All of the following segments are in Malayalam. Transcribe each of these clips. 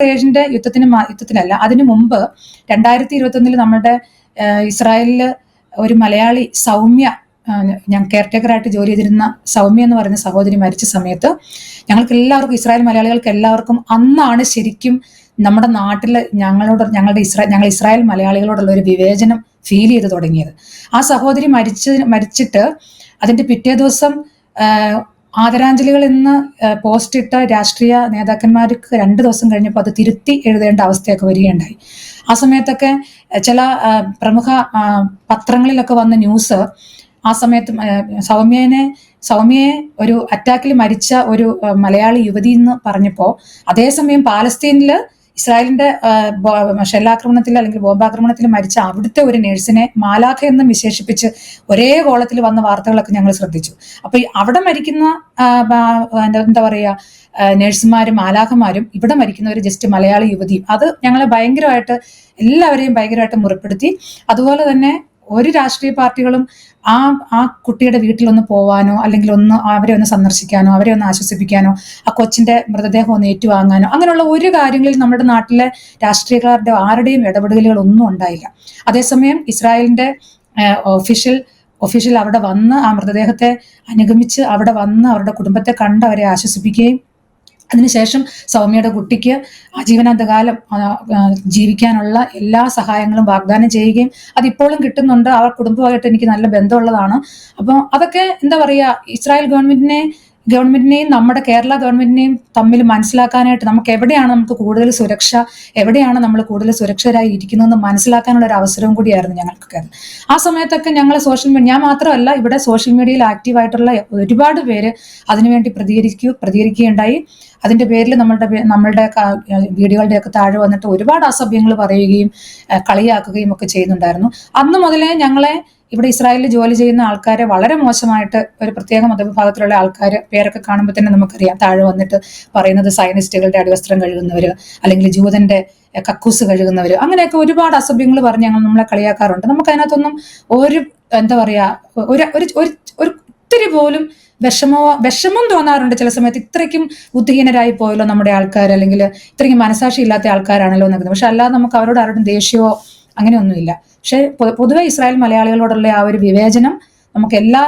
ഏഴിന്റെ യുദ്ധത്തിന് യുദ്ധത്തിനല്ല അതിനു മുമ്പ് രണ്ടായിരത്തി ഇരുപത്തി ഒന്നിൽ നമ്മുടെ ഇസ്രായേലിൽ ഒരു മലയാളി സൗമ്യ ഞാൻ കെയർടേക്കറായിട്ട് ജോലി ചെയ്തിരുന്ന സൗമ്യ എന്ന് പറയുന്ന സഹോദരി മരിച്ച സമയത്ത് ഞങ്ങൾക്ക് എല്ലാവർക്കും ഇസ്രായേൽ മലയാളികൾക്ക് എല്ലാവർക്കും അന്നാണ് ശരിക്കും നമ്മുടെ നാട്ടിൽ ഞങ്ങളോട് ഞങ്ങളുടെ ഇസ്രായേൽ ഞങ്ങൾ ഇസ്രായേൽ മലയാളികളോടുള്ള ഒരു വിവേചനം ഫീൽ ചെയ്ത് തുടങ്ങിയത്. ആ സഹോദരി മരിച്ച മരിച്ചിട്ട് അതിന്റെ പിറ്റേ ദിവസം ആദരാഞ്ജലികൾ ഇന്ന് പോസ്റ്റ് ഇട്ട രാഷ്ട്രീയ നേതാക്കന്മാർക്ക് രണ്ട് ദിവസം കഴിഞ്ഞപ്പോൾ അത് തിരുത്തി എഴുതേണ്ട അവസ്ഥയൊക്കെ വരികയുണ്ടായി. ആ സമയത്തൊക്കെ ചില പ്രമുഖ പത്രങ്ങളിലൊക്കെ വന്ന ന്യൂസ് ആ സമയത്ത് സൗമ്യനെ സൗമ്യയെ ഒരു അറ്റാക്കിൽ മരിച്ച ഒരു മലയാളി യുവതി എന്ന് പറഞ്ഞപ്പോൾ അതേസമയം പാലസ്തീനിൽ ഇസ്രായേലിന്റെ ഷെല്ലാക്രമണത്തിൽ അല്ലെങ്കിൽ ബോംബാക്രമണത്തിൽ മരിച്ച അവിടുത്തെ ഒരു നേഴ്സിനെ മാലാഖ എന്ന് വിശേഷിപ്പിച്ച് ഒരേ കോളത്തിൽ വന്ന വാർത്തകളൊക്കെ ഞങ്ങൾ ശ്രദ്ധിച്ചു. അപ്പൊ അവിടെ മരിക്കുന്ന എന്താ പറയുക നഴ്സുമാരും മാലാഖമാരും ഇവിടെ മരിക്കുന്നവർ ജസ്റ്റ് മലയാളി യുവതിയും അത് ഞങ്ങളെ ഭയങ്കരമായിട്ട് എല്ലാവരെയും ഭയങ്കരമായിട്ട് മുറിപ്പെടുത്തി. അതുപോലെ തന്നെ ഒരു രാഷ്ട്രീയ പാർട്ടികളും ആ ആ കുട്ടിയുടെ വീട്ടിലൊന്ന് പോവാനോ അല്ലെങ്കിൽ ഒന്ന് അവരെ ഒന്ന് സന്ദർശിക്കാനോ അവരെ ഒന്ന് ആശ്വസിപ്പിക്കാനോ ആ കൊച്ചിന്റെ മൃതദേഹം ഒന്ന് ഏറ്റുവാങ്ങാനോ അങ്ങനെയുള്ള ഒരു കാര്യങ്ങളിൽ നമ്മുടെ നാട്ടിലെ രാഷ്ട്രീയക്കാരുടെ ആരുടെയും ഇടപെടലുകൾ ഒന്നും ഉണ്ടായില്ല. അതേസമയം ഇസ്രായേലിന്റെ ഒഫീഷ്യൽ ഒഫീഷ്യൽ അവിടെ വന്ന് ആ മൃതദേഹത്തെ അനുഗമിച്ച് അവിടെ വന്ന് അവരുടെ കുടുംബത്തെ കണ്ട് അവരെ ആശ്വസിപ്പിക്കുകയും അതിനുശേഷം സൗമ്യയുടെ കുട്ടിക്ക് ആജീവനാന്തകാലം ജീവിക്കാനുള്ള എല്ലാ സഹായങ്ങളും വാഗ്ദാനം ചെയ്യുകയും അതിപ്പോഴും കിട്ടുന്നുണ്ട്. അവർ കുടുംബമായിട്ട് എനിക്ക് നല്ല ബന്ധമുള്ളതാണ്. അപ്പോൾ അതൊക്കെ എന്താ പറയുക ഇസ്രായേൽ ഗവൺമെന്റിനെ ഗവൺമെന്റിനെയും നമ്മുടെ കേരള ഗവൺമെന്റിനെയും തമ്മിൽ മനസ്സിലാക്കാനായിട്ട് നമുക്ക് എവിടെയാണ് നമുക്ക് കൂടുതൽ സുരക്ഷ എവിടെയാണ് നമ്മൾ കൂടുതൽ സുരക്ഷരായി ഇരിക്കുന്നതെന്ന് മനസ്സിലാക്കാനുള്ള ഒരു അവസരവും കൂടിയായിരുന്നു ഞങ്ങൾക്ക് ആ സമയത്തൊക്കെ ഞങ്ങൾ സോഷ്യൽ മീഡിയ ഞാൻ മാത്രമല്ല ഇവിടെ സോഷ്യൽ മീഡിയയിൽ ആക്റ്റീവായിട്ടുള്ള ഒരുപാട് പേര് അതിനുവേണ്ടി പ്രതികരിക്കൂ പ്രതികരിക്കുകയുണ്ടായി. അതിന്റെ പേരിൽ നമ്മളുടെ നമ്മളുടെ വീഡിയോകളുടെയൊക്കെ താഴെ വന്നിട്ട് ഒരുപാട് അസഭ്യങ്ങൾ പറയുകയും കളിയാക്കുകയും ഒക്കെ ചെയ്യുന്നുണ്ടായിരുന്നു. അന്ന് മുതലേ ഞങ്ങളെ ഇവിടെ ഇസ്രായേലിൽ ജോലി ചെയ്യുന്ന ആൾക്കാരെ വളരെ മോശമായിട്ട് ഒരു പ്രത്യേക മതവിഭാഗത്തിലുള്ള ആൾക്കാർ പേരൊക്കെ കാണുമ്പോൾ തന്നെ നമുക്കറിയാം. താഴെ വന്നിട്ട് പറയുന്നത് സയനിസ്റ്റുകളുടെ അടിവസ്ത്രം കഴുകുന്നവർ അല്ലെങ്കിൽ ജൂതന്റെ കക്കൂസ് കഴുകുന്നവർ അങ്ങനെയൊക്കെ ഒരുപാട് അസഭ്യങ്ങൾ പറഞ്ഞ് ഞങ്ങൾ നമ്മളെ കളിയാക്കാറുണ്ട്. നമുക്ക് അതിനകത്തൊന്നും ഒരു എന്താ പറയാ ഒരു ഒരു ഒരു ഒത്തിരി പോലും വിഷമോ വിഷമം തോന്നാറുണ്ട് ചില സമയത്ത്. ഇത്രയ്ക്കും ബുദ്ധിഹീനരായി പോയല്ലോ നമ്മുടെ ആൾക്കാർ അല്ലെങ്കിൽ ഇത്രയ്ക്കും മനസാക്ഷി ഇല്ലാത്ത ആൾക്കാരാണല്ലോ എന്നൊക്കെ. പക്ഷെ അല്ലാതെ നമുക്ക് അവരോട് ആരോടും ദേഷ്യമോ അങ്ങനെയൊന്നുമില്ല. പക്ഷേ പൊതുവെ ഇസ്രായേൽ മലയാളികളോടുള്ള ആ ഒരു വിവേചനം നമുക്ക് എല്ലാ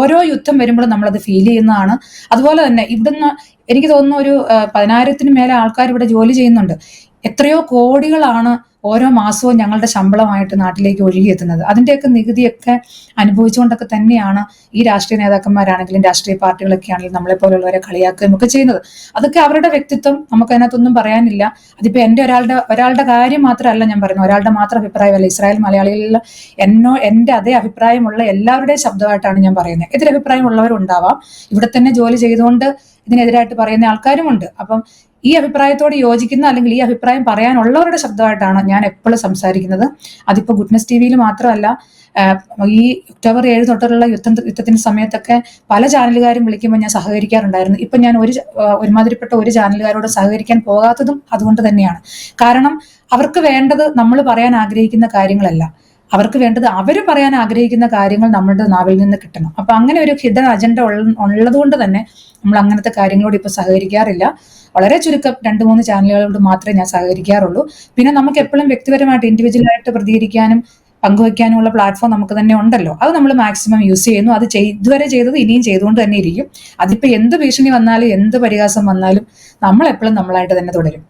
ഓരോ യുദ്ധം വരുമ്പോഴും നമ്മളത് ഫീൽ ചെയ്യുന്നതാണ്. അതുപോലെ തന്നെ ഇവിടുന്ന് എനിക്ക് തോന്നുന്ന ഒരു പതിനായിരത്തിന് മേലെ ആൾക്കാർ ഇവിടെ ജോലി ചെയ്യുന്നുണ്ട്. എത്രയോ കോടികളാണ് ഓരോ മാസവും ഞങ്ങളുടെ ശമ്പളമായിട്ട് നാട്ടിലേക്ക് ഒഴുകിയെത്തുന്നത് അതിന്റെയൊക്കെ നികുതിയൊക്കെ അനുഭവിച്ചുകൊണ്ടൊക്കെ തന്നെയാണ് ഈ രാഷ്ട്രീയ നേതാക്കന്മാരാണെങ്കിലും രാഷ്ട്രീയ പാർട്ടികളൊക്കെ ആണെങ്കിലും നമ്മളെ പോലുള്ളവരെ കളിയാക്കുകയും ഒക്കെ ചെയ്യുന്നത്. അതൊക്കെ അവരുടെ വ്യക്തിത്വം. നമുക്ക് അതിനകത്തൊന്നും പറയാനില്ല. അതിപ്പോ എന്റെ ഒരാളുടെ ഒരാളുടെ കാര്യം മാത്രമല്ല ഞാൻ പറയുന്നത്. ഒരാളുടെ മാത്രം അഭിപ്രായമല്ല. ഇസ്രായേൽ മലയാളികളിൽ എന്നോ എന്റെ അതേ അഭിപ്രായമുള്ള എല്ലാവരുടെയും ശബ്ദമായിട്ടാണ് ഞാൻ പറയുന്നത്. എതിരഭിപ്രായമുള്ളവരുണ്ടാവാം. ഇവിടെ തന്നെ ജോലി ചെയ്തുകൊണ്ട് ഇതിനെതിരായിട്ട് പറയുന്ന ആൾക്കാരുമുണ്ട്. അപ്പം ഈ അഭിപ്രായത്തോട് യോജിക്കുന്ന അല്ലെങ്കിൽ ഈ അഭിപ്രായം പറയാനുള്ളവരുടെ ശബ്ദമായിട്ടാണ് ഞാൻ എപ്പോഴും സംസാരിക്കുന്നത്. അതിപ്പോ ഗുഡ്നസ് ടി വിയിൽ മാത്രമല്ല ഈ ഒക്ടോബർ ഏഴ് തൊട്ടുള്ള യുദ്ധം യുദ്ധത്തിന്റെ സമയത്തൊക്കെ പല ചാനലുകാരും വിളിക്കുമ്പോൾ ഞാൻ സഹകരിക്കാറുണ്ടായിരുന്നു. ഇപ്പൊ ഞാൻ ഒരു ഒരുമാതിരിപ്പെട്ട ഒരു ചാനലുകാരോട് സഹകരിക്കാൻ പോകാത്തതും അതുകൊണ്ട് തന്നെയാണ്. കാരണം അവർക്ക് വേണ്ടത് നമ്മൾ പറയാൻ ആഗ്രഹിക്കുന്ന കാര്യങ്ങളല്ല. അവർക്ക് വേണ്ടത് അവർ പറയാൻ ആഗ്രഹിക്കുന്ന കാര്യങ്ങൾ നമ്മളുടെ നാവിൽ നിന്ന് കിട്ടണം. അപ്പൊ അങ്ങനെ ഒരു ഹിഡൻ അജണ്ട ഉള്ളതുകൊണ്ട് തന്നെ നമ്മൾ അങ്ങനത്തെ കാര്യങ്ങളോട് ഇപ്പൊ സഹകരിക്കാറില്ല. വളരെ ചുരുക്കം രണ്ട് മൂന്ന് ചാനലുകളോട് മാത്രമേ ഞാൻ സഹകരിക്കാറുള്ളൂ. പിന്നെ നമുക്ക് എപ്പോഴും വ്യക്തിപരമായിട്ട് ഇൻഡിവിജ്വലായിട്ട് പ്രതികരിക്കാനും പങ്കുവയ്ക്കാനുമുള്ള പ്ലാറ്റ്ഫോം നമുക്ക് തന്നെ ഉണ്ടല്ലോ. അത് നമ്മൾ മാക്സിമം യൂസ് ചെയ്യുന്നു. അത് ഇതുവരെ ചെയ്തത് ഇനിയും ചെയ്തുകൊണ്ട് തന്നെ ഇരിക്കും. അതിപ്പോൾ എന്ത് ഭീഷണി വന്നാലും എന്ത് പരിഹാസം വന്നാലും നമ്മൾ എപ്പോഴും നമ്മളായിട്ട് തന്നെ തുടരും.